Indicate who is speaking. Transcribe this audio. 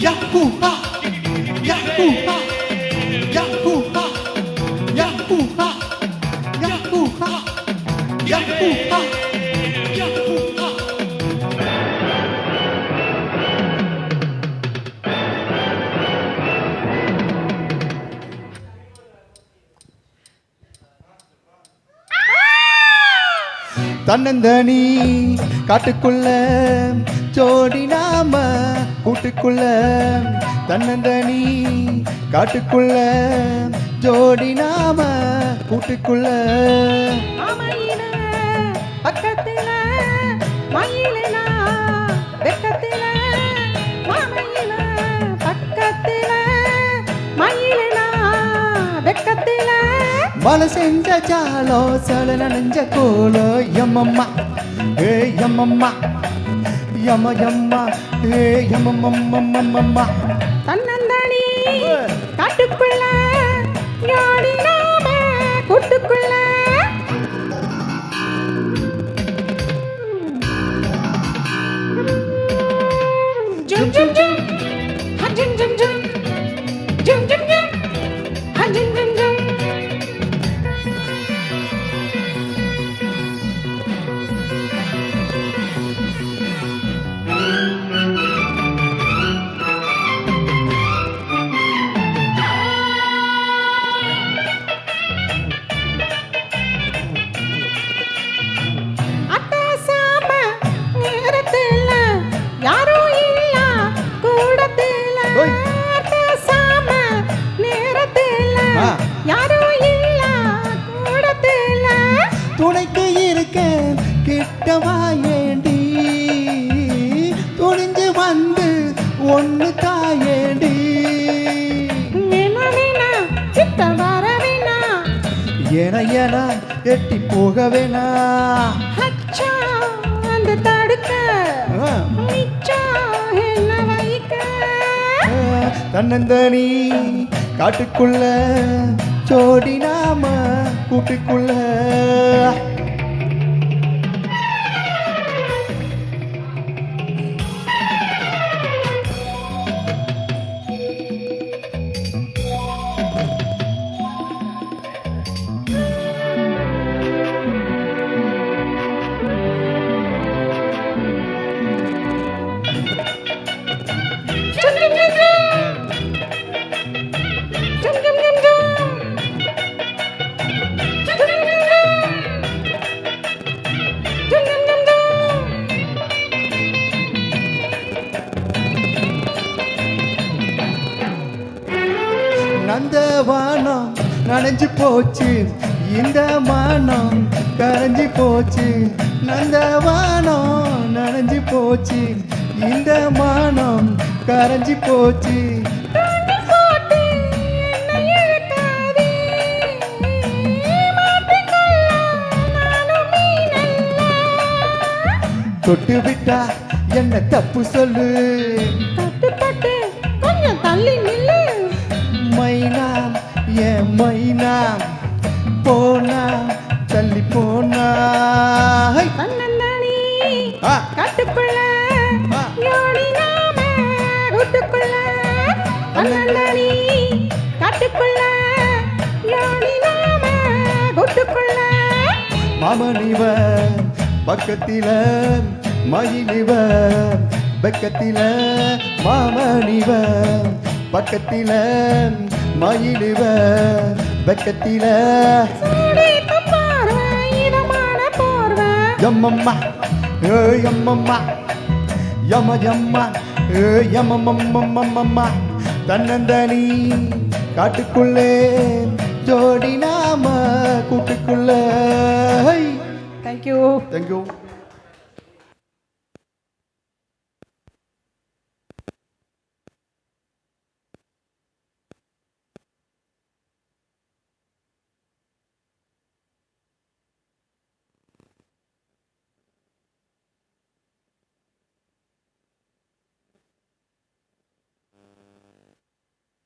Speaker 1: Yakuha, Yakuha, Yakuha, Yakuha, Yakuha, Yakuha, Yakuha. தன்னந்தனி காட்டுக்குள்ள ஜோடினா நாம கூட்டுக்குள்ள தன்னந்தனி காட்டுக்குள்ள ஜோடி நாம கூட்டுக்குள்ள.
Speaker 2: பக்கத்துல மயிலினா வெக்கத்துல மாமையில பக்கத்துல மயிலினா வெக்கத்துல.
Speaker 1: மலை செஞ்ச ஜாலோ சல நனைஞ்ச கோலோ எம்மம்மா ஏ எம்மம்மா. யம யம்மா ஏ யமம்மம்மம்மம்மா
Speaker 2: தன்னந்தனி காட்டுக்குள்ள யோடி
Speaker 1: கிட்டவாயேண்டி. துணிஞ்சு வந்து ஒன்று தாயேண்டி. என என எட்டி போக வேணா
Speaker 2: அந்த தடுக்க.
Speaker 1: தன்னந்தனி காட்டுக்குள்ள ஜோடி நாம கூட்டுக்குள்ள.
Speaker 2: அந்த
Speaker 1: வானம் நனைஞ்சு போச்சு. இந்த மானம் கரைஞ்சி போச்சு. நந்த வானம் நனைஞ்சு போச்சு. இந்த மானம் கரைஞ்சி போச்சு. தொட்டு விட்டா என்ன தப்பு சொல்லு.
Speaker 2: கொஞ்சம் தள்ளி காட்டுக்குள்ள. யோடி நாம கூட்டுக்குள்ள தன்னந்தனி காட்டுக்குள்ள யோடி நாம கூட்டுக்குள்ள
Speaker 1: மாமனிவ பக்கத்தில மயிலிவ பக்கத்தில மாமனிவ பக்கத்தில மயிலிவ பக்கத்தில எம்மம்மா ஏ எம்மம்மா யம யம்மா ஏ யமம்மம்மம்மம்மா தன்னந்தனி காட்டுக்குள்ளே ஜோடி நாம கூட்டுக்குள்ள.
Speaker 2: Thank you
Speaker 1: thank you